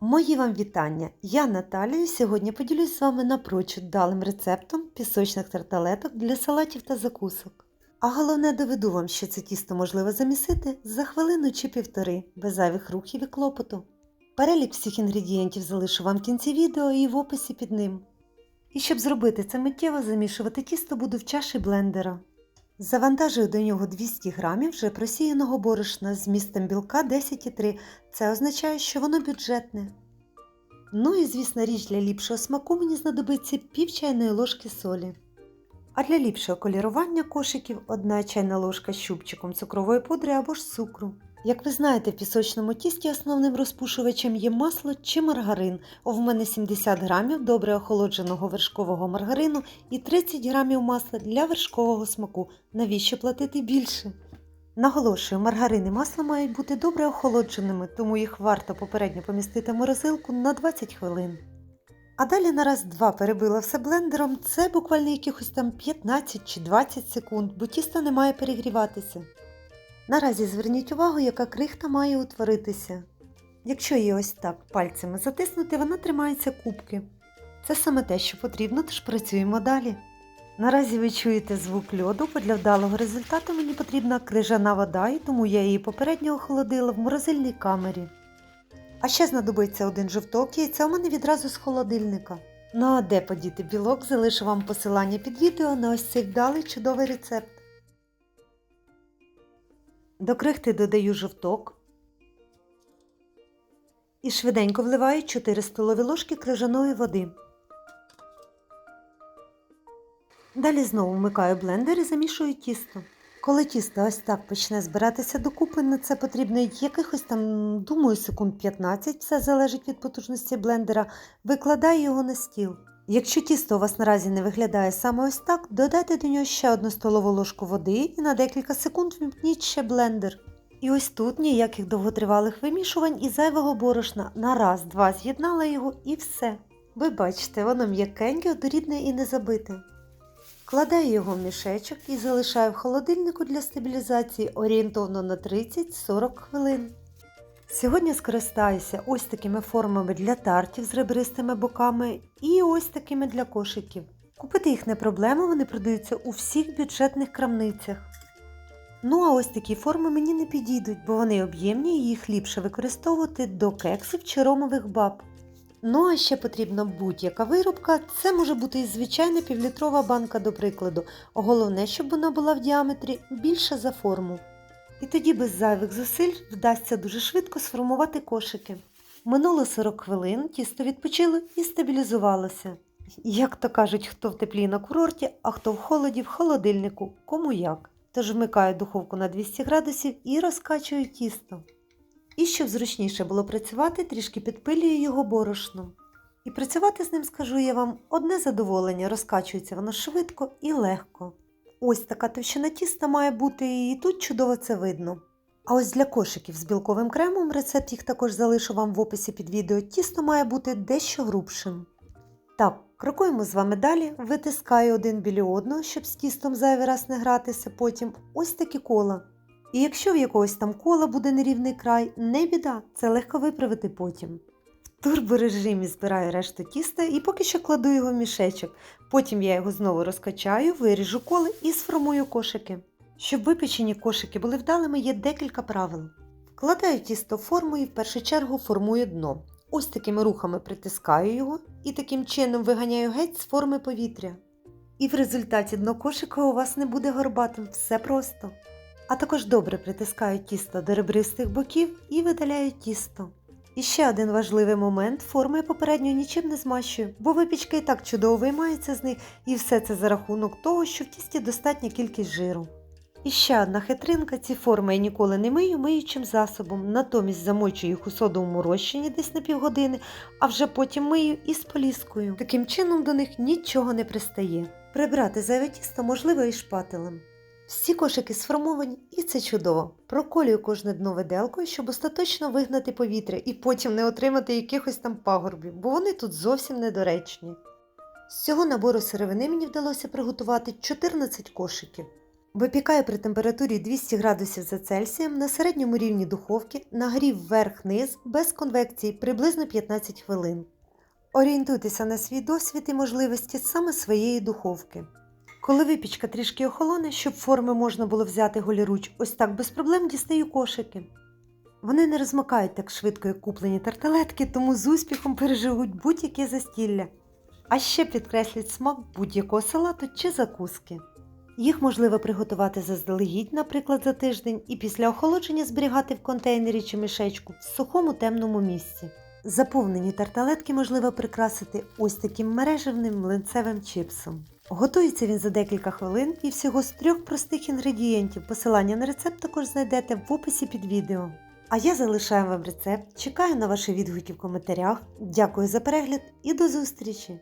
Мої вам вітання! Я Наталія. Сьогодні поділюсь з вами напрочуд далим рецептом пісочних тарталеток для салатів та закусок. А головне доведу вам, що це тісто можливо замісити за хвилину чи півтори, без зайвих рухів і клопоту. Перелік всіх інгредієнтів залишу вам в кінці відео і в описі під ним. І щоб зробити це миттєво, замішувати тісто буду в чаші блендера. Завантажую до нього 200 г вже просіяного борошна з містом білка 10,3. Це означає, що воно бюджетне. Ну і, звісно, річ для ліпшого смаку мені знадобиться пів чайної ложки солі. А для ліпшого колірування кошиків 1 чайна ложка з щупчиком цукрової пудри або ж цукру. Як ви знаєте, в пісочному тісті основним розпушувачем є масло чи маргарин. В мене 70 грамів добре охолодженого вершкового маргарину і 30 грамів масла для вершкового смаку. Навіщо платити більше? Наголошую, маргарин і масло мають бути добре охолодженими, тому їх варто попередньо помістити в морозилку на 20 хвилин. А далі на раз-два перебила все блендером, це буквально якихось там 15 чи 20 секунд, бо тісто не має перегріватися. Наразі зверніть увагу, яка крихта має утворитися. Якщо її ось так пальцями затиснути, вона тримається кубки. Це саме те, що потрібно, тож працюємо далі. Наразі ви чуєте звук льоду, бо для вдалого результату мені потрібна крижана вода, і тому я її попередньо охолодила в морозильній камері. А ще знадобиться один жовток, яйця у мене відразу з холодильника. Ну а де подіти білок, залишу вам посилання під відео на ось цей вдалий чудовий рецепт. До крихти додаю жовток і швиденько вливаю 4 столові ложки крижаної води. Далі знову вмикаю блендер і замішую тісто. Коли тісто ось так почне збиратися докупи, на це потрібно якихось там, думаю, секунд 15, все залежить від потужності блендера, викладаю його на стіл. Якщо тісто у вас наразі не виглядає саме ось так, додайте до нього ще одну столову ложку води і на декілька секунд вімкніть ще блендер. І ось тут ніяких довготривалих вимішувань і зайвого борошна. На раз-два з'єднала його і все. Ви бачите, воно м'якеньке, одорідне і не забите. Кладаю його в мішечок і залишаю в холодильнику для стабілізації орієнтовно на 30-40 хвилин. Сьогодні скористаюся ось такими формами для тартів з ребристими боками і ось такими для кошиків. Купити їх не проблема, вони продаються у всіх бюджетних крамницях. Ну а ось такі форми мені не підійдуть, бо вони об'ємні і їх ліпше використовувати до кексів чи ромових баб. Ну а ще потрібна будь-яка виробка, це може бути і звичайна півлітрова банка, до прикладу. Головне, щоб вона була в діаметрі більша за форму. І тоді без зайвих зусиль вдасться дуже швидко сформувати кошики. Минуло 40 хвилин, тісто відпочило і стабілізувалося. Як то кажуть, хто в теплі на курорті, а хто в холоді в холодильнику, кому як. Тож вмикаю духовку на 200 градусів і розкачую тісто. І щоб зручніше було працювати, трішки підпилюю його борошном. І працювати з ним, скажу я вам, одне задоволення, розкачується воно швидко і легко. Ось така товщина тіста має бути, і тут чудово це видно. А ось для кошиків з білковим кремом, рецепт їх також залишу вам в описі під відео, тісто має бути дещо грубшим. Так, крокуємо з вами далі, витискаю один біля одного, щоб з тістом зайвий раз не гратися, потім ось такі кола. І якщо в якогось там кола буде нерівний край, не біда, це легко виправити потім. Турборежимі збираю решту тіста і поки що кладу його в мішечок. Потім я його знову розкачаю, виріжу коли і сформую кошики. Щоб випечені кошики були вдалими, є декілька правил. Вкладаю тісто в форму і в першу чергу формую дно. Ось такими рухами притискаю його і таким чином виганяю геть з форми повітря. І в результаті дно кошика у вас не буде горбатим, все просто. А також добре притискаю тісто до ребристих боків і видаляю тісто. І ще один важливий момент форми попередньо нічим не змащую, бо випічка і так чудово виймається з них, і все це за рахунок того, що в тісті достатня кількість жиру. І ще одна хитринка, ці форми я ніколи не мию миючим засобом, натомість замочую їх у содовому розчині десь на півгодини, а вже потім мию із поліскою. Таким чином до них нічого не пристає. Прибрати зайве тісто можливо і шпателем. Всі кошики сформовані, і це чудово. Проколюю кожне дно виделкою, щоб остаточно вигнати повітря і потім не отримати якихось там пагорбів, бо вони тут зовсім недоречні. З цього набору сировини мені вдалося приготувати 14 кошиків. Випікаю при температурі 200 градусів за Цельсієм на середньому рівні духовки, нагрів вверх-низ без конвекції приблизно 15 хвилин. Орієнтуйтеся на свій досвід і можливості саме своєї духовки. Коли випічка трішки охолоне, щоб форми можна було взяти голіруч, ось так без проблем дістаю кошики. Вони не розмокають так швидко, як куплені тарталетки, тому з успіхом переживуть будь-яке застілля. А ще підкреслять смак будь-якого салату чи закуски. Їх можливо приготувати заздалегідь, наприклад, за тиждень, і після охолодження зберігати в контейнері чи мішечку в сухому темному місці. Заповнені тарталетки можливо прикрасити ось таким мережевним млинцевим чипсом. Готується він за декілька хвилин і всього з трьох простих інгредієнтів. Посилання на рецепт також знайдете в описі під відео. А я залишаю вам рецепт, чекаю на ваші відгуки в коментарях. Дякую за перегляд і до зустрічі!